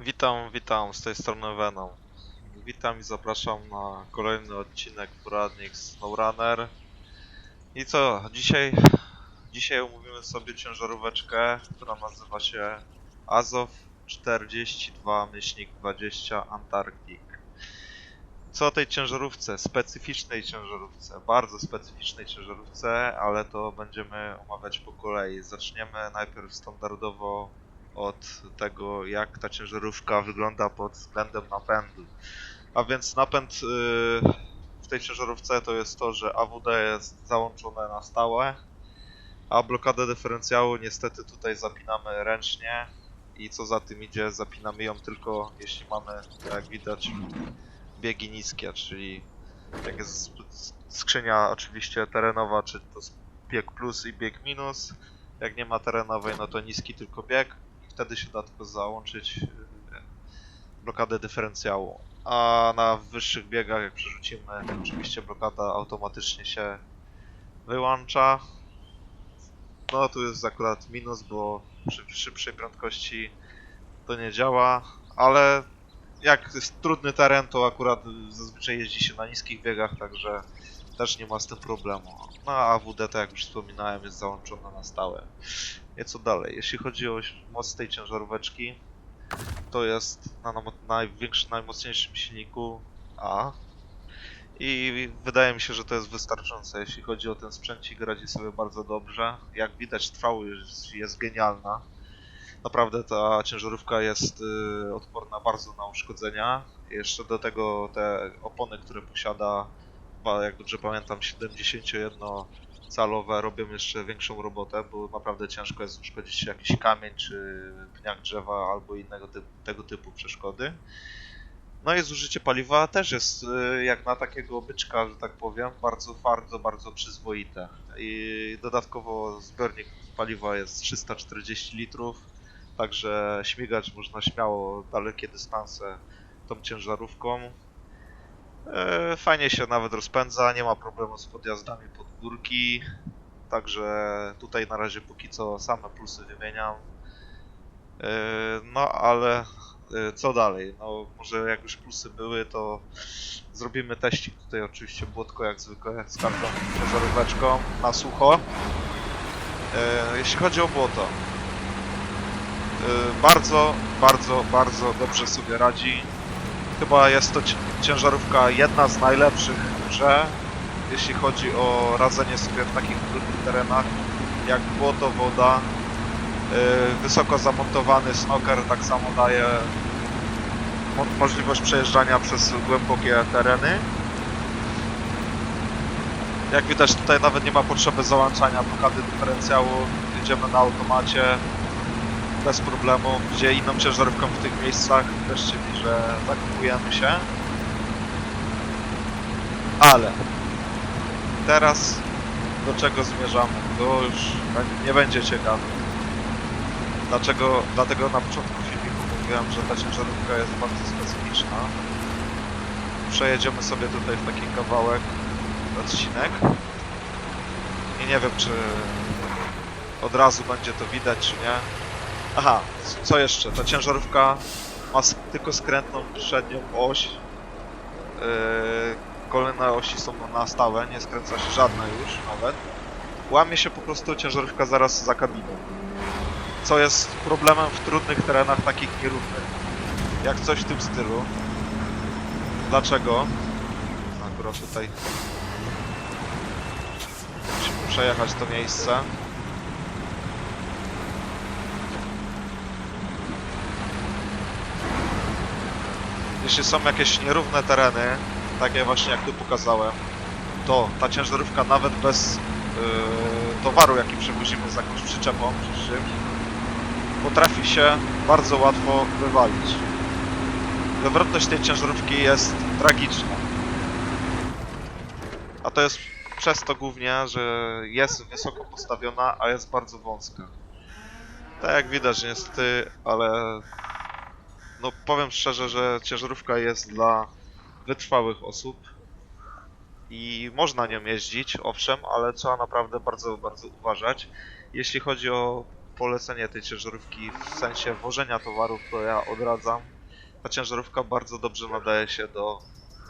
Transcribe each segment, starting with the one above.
Witam, witam, z tej strony Venom. Witam i zapraszam na kolejny odcinek poradnik SnowRunner. I co, dzisiaj, dzisiaj omówimy sobie ciężaróweczkę, która nazywa się Azow 42-20 Antarctic. Co o tej ciężarówce, specyficznej ciężarówce, bardzo specyficznej ciężarówce, ale to będziemy omawiać po kolei. Zaczniemy najpierw standardowo od tego, jak ta ciężarówka wygląda pod względem napędu. A więc napęd yy, w tej ciężarówce to jest to, że AWD jest załączone na stałe, a blokadę dyferencjału niestety tutaj zapinamy ręcznie i co za tym idzie, zapinamy ją tylko jeśli mamy, jak widać, biegi niskie, czyli jak jest skrzynia oczywiście terenowa, czy to bieg plus i bieg minus, jak nie ma terenowej, no to niski tylko bieg wtedy się da tylko załączyć yy, blokadę dyferencjału. A na wyższych biegach, jak przerzucimy, oczywiście blokada automatycznie się wyłącza. No tu jest akurat minus, bo przy szybszej prędkości to nie działa, ale jak jest trudny teren, to akurat zazwyczaj jeździ się na niskich biegach, także też nie ma z tym problemu. No a AWD, tak jak już wspominałem, jest załączona na stałe. Nieco dalej. Jeśli chodzi o moc tej ciężaróweczki, to jest na największym, najmocniejszym silniku A. I wydaje mi się, że to jest wystarczające. Jeśli chodzi o ten sprzęcik, radzi sobie bardzo dobrze. Jak widać, trwałość jest genialna. Naprawdę ta ciężarówka jest y, odporna bardzo na uszkodzenia. Jeszcze do tego te opony, które posiada, jak dobrze pamiętam, 71-calowe robią jeszcze większą robotę, bo naprawdę ciężko jest uszkodzić jakiś kamień czy pniak drzewa albo innego typu, tego typu przeszkody. No i zużycie paliwa też jest y, jak na takiego byczka, że tak powiem, bardzo, bardzo, bardzo przyzwoite. I dodatkowo zbiornik paliwa jest 340 litrów, także śmigać można śmiało dalekie dystanse tą ciężarówką. E, Fajnie się nawet rozpędza, nie ma problemu z podjazdami pod górki, także tutaj na razie póki co same plusy wymieniam. E, No ale e, co dalej? No może jak już plusy były, to zrobimy teścik tutaj oczywiście błotko jak zwykle z kartą ciężaróweczką na sucho. Jeśli chodzi o błoto, bardzo, bardzo, bardzo dobrze sobie radzi. Chyba jest to ci- ciężarówka jedna z najlepszych w grze, jeśli chodzi o radzenie sobie w takich trudnych terenach, jak błoto, woda. Yy, Wysoko zamontowany snoker tak samo daje mo możliwość przejeżdżania przez głębokie tereny. Jak widać tutaj nawet nie ma potrzeby załączania blokady dyferencjału, jedziemy na automacie bez problemu, gdzie inną ciężarówką w tych miejscach też czyli, że zakupujemy się. Ale teraz do czego zmierzamy? To już bę- nie będzie ciekawe. Dlaczego? Dlatego na początku filmiku mówiłem, że ta ciężarówka jest bardzo specyficzna. Przejedziemy sobie tutaj w taki kawałek odcinek. I nie wiem, czy od razu będzie to widać, czy nie. Aha, co jeszcze? Ta ciężarówka ma tylko skrętną przednią oś. Yy, kolejne osi są na stałe, nie skręca się żadna już nawet. Łamie się po prostu ciężarówka zaraz za kabiną. Co jest problemem w trudnych terenach takich nierównych. Jak coś w tym stylu. Dlaczego? Akurat tutaj musimy przejechać to miejsce. Jeśli są jakieś nierówne tereny, takie właśnie jak tu pokazałem, to ta ciężarówka nawet bez yy, towaru, jaki przewozimy z jakąś przyczepą czy potrafi się bardzo łatwo wywalić. Wywrotność tej ciężarówki jest tragiczna. A to jest przez to głównie, że jest wysoko postawiona, a jest bardzo wąska. Tak jak widać niestety, ale no powiem szczerze, że ciężarówka jest dla wytrwałych osób i można nią jeździć, owszem, ale trzeba naprawdę bardzo, bardzo uważać. Jeśli chodzi o polecenie tej ciężarówki w sensie wożenia towarów, to ja odradzam. Ta ciężarówka bardzo dobrze nadaje się do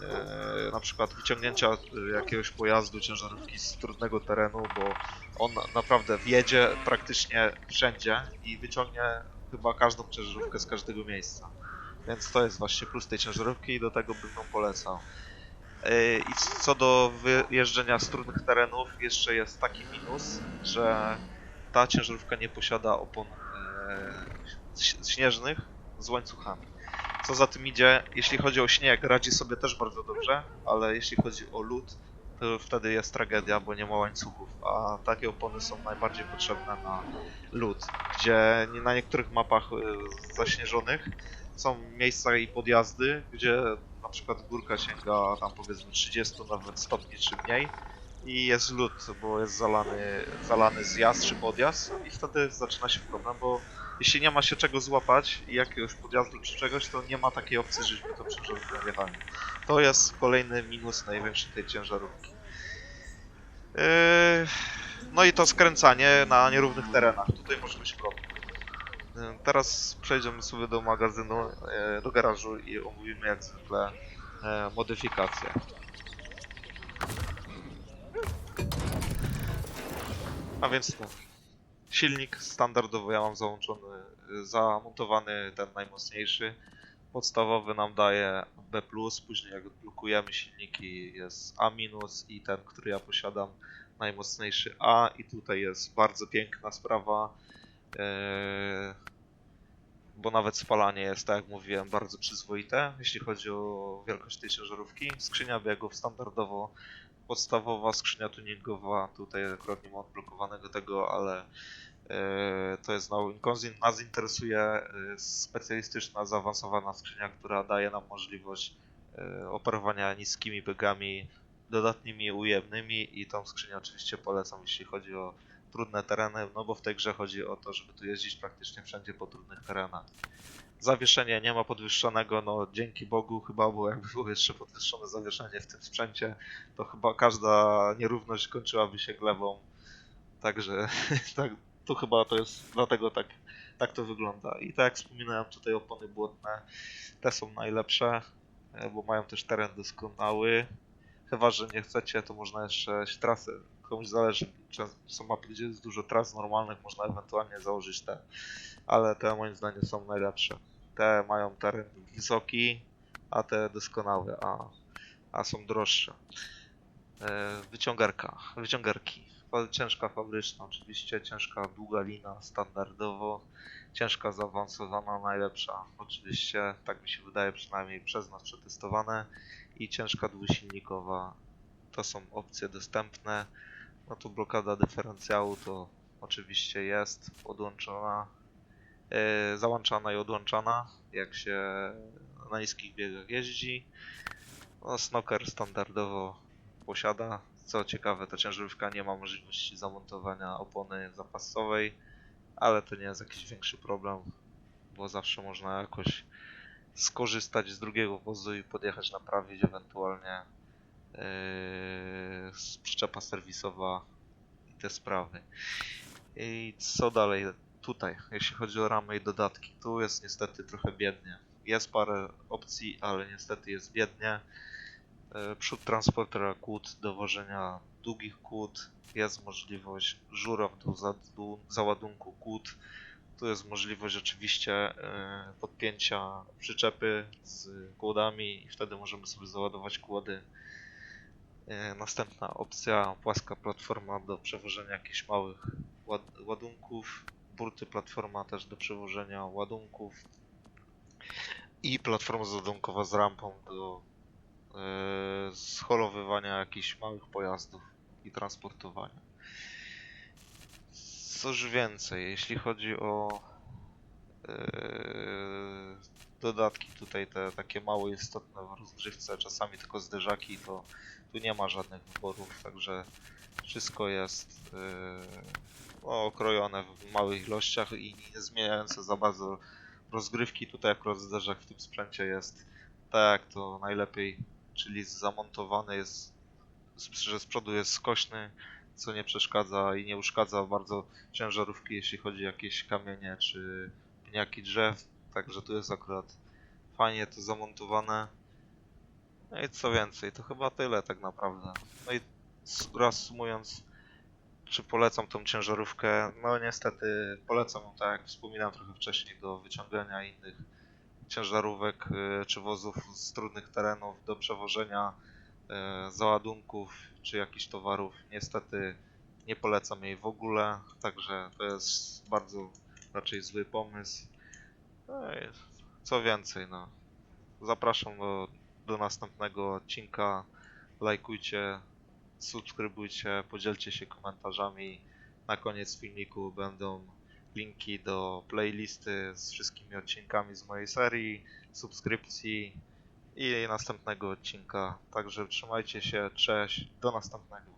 e, na przykład wyciągnięcia e, jakiegoś pojazdu, ciężarówki z trudnego terenu, bo on naprawdę wjedzie praktycznie wszędzie i wyciągnie chyba każdą ciężarówkę z każdego miejsca. Więc to jest właśnie plus tej ciężarówki i do tego bym ją polecał. Yy, I co do wyjeżdżenia z trudnych terenów, jeszcze jest taki minus, że ta ciężarówka nie posiada opon ś- śnieżnych z łańcuchami. Co za tym idzie, jeśli chodzi o śnieg, radzi sobie też bardzo dobrze, ale jeśli chodzi o lód, to wtedy jest tragedia, bo nie ma łańcuchów, a takie opony są najbardziej potrzebne na lód, gdzie na niektórych mapach yy, zaśnieżonych są miejsca i podjazdy, gdzie na przykład górka sięga tam powiedzmy 30 nawet stopni czy mniej i jest lód, bo jest zalany, zalany zjazd czy podjazd i wtedy zaczyna się problem, bo jeśli nie ma się czego złapać jakiegoś podjazdu czy czegoś, to nie ma takiej opcji, żeśmy to jechali. To jest kolejny minus największy tej ciężarówki. Yy, no i to skręcanie na nierównych terenach. Tutaj może być problem. Yy, Teraz przejdziemy sobie do magazynu, yy, do garażu i omówimy jak zwykle modyfikacje. A więc tu. Silnik standardowo ja mam załączony, zamontowany ten najmocniejszy. Podstawowy nam daje B+, później jak odblokujemy silniki jest A- i ten, który ja posiadam najmocniejszy A i tutaj jest bardzo piękna sprawa. Yy, bo nawet spalanie jest, tak jak mówiłem, bardzo przyzwoite, jeśli chodzi o wielkość tej ciężarówki. Skrzynia biegów standardowo podstawowa, skrzynia tuningowa, tutaj akurat nie ma odblokowanego tego, ale e, to jest no, Inconsin. Nas interesuje e, specjalistyczna, zaawansowana skrzynia, która daje nam możliwość e, operowania niskimi biegami dodatnimi ujemnymi i tą skrzynię oczywiście polecam, jeśli chodzi o trudne tereny, no bo w tej grze chodzi o to, żeby tu jeździć praktycznie wszędzie po trudnych terenach. Zawieszenie nie ma podwyższonego, no dzięki Bogu chyba, bo jakby było jeszcze podwyższone zawieszenie w tym sprzęcie, to chyba każda nierówność kończyłaby się glebą. Także tak, tu chyba to jest, dlatego tak, tak to wygląda. I tak jak wspominałem, tutaj opony błotne, te są najlepsze, e, bo mają też teren doskonały. Chyba, że nie chcecie, to można jeszcze trasy, komuś zależy. Są mapy, gdzie jest dużo tras normalnych, można ewentualnie założyć te, ale te moim zdaniem są najlepsze. Te mają teren wysoki, a te doskonałe, a, a są droższe. E, Wyciągarka, wyciągarki. Ciężka fabryczna, oczywiście, ciężka długa lina standardowo, ciężka zaawansowana najlepsza, oczywiście, tak mi się wydaje przynajmniej przez nas przetestowane i ciężka dwusilnikowa. To są opcje dostępne. No tu blokada dyferencjału to oczywiście jest odłączona, e, załączana i odłączana, jak się na niskich biegach jeździ. No, Snoker standardowo posiada. Co ciekawe, ta ciężarówka nie ma możliwości zamontowania opony zapasowej, ale to nie jest jakiś większy problem, bo zawsze można jakoś skorzystać z drugiego wozu i podjechać naprawić ewentualnie yy, przyczepa serwisowa i te sprawy. I co dalej? Tutaj, jeśli chodzi o ramy i dodatki, tu jest niestety trochę biednie. Jest parę opcji, ale niestety jest biednie. E, Przód transportera kłód, dowożenia długich kłód, jest możliwość żuraw do załadunku kłód. Tu jest możliwość oczywiście e, podpięcia przyczepy z kłodami i wtedy możemy sobie załadować kłody. E, Następna opcja, płaska platforma do przewożenia jakichś małych ład- ładunków. Burty platforma też do przewożenia ładunków. I platforma załadunkowa z rampą do e, scholowywania jakichś małych pojazdów i transportowania. Cóż więcej, jeśli chodzi o e, dodatki tutaj, te takie mało istotne w rozgrzewce, czasami tylko zderzaki, to tu nie ma żadnych wyborów, także wszystko jest no, okrojone w małych ilościach i nie zmieniające za bardzo rozgrywki. Tutaj akurat zderzak w tym sprzęcie jest tak to najlepiej czyli zamontowany jest, że z przodu jest skośny, co nie przeszkadza i nie uszkadza bardzo ciężarówki, jeśli chodzi o jakieś kamienie czy pniaki drzew. Także tu jest akurat fajnie to zamontowane. No i co więcej, to chyba tyle tak naprawdę. No i reasumując, czy polecam tą ciężarówkę? No niestety polecam ją, tak jak wspominałem trochę wcześniej, do wyciągania innych ciężarówek y, czy wozów z trudnych terenów, do przewożenia y, załadunków czy jakichś towarów. Niestety nie polecam jej w ogóle, także to jest bardzo raczej zły pomysł. No co więcej, no. Zapraszam do, do następnego odcinka. Lajkujcie, subskrybujcie, podzielcie się komentarzami. Na koniec filmiku będą linki do playlisty z wszystkimi odcinkami z mojej serii, subskrypcji i następnego odcinka. Także trzymajcie się, cześć, do następnego.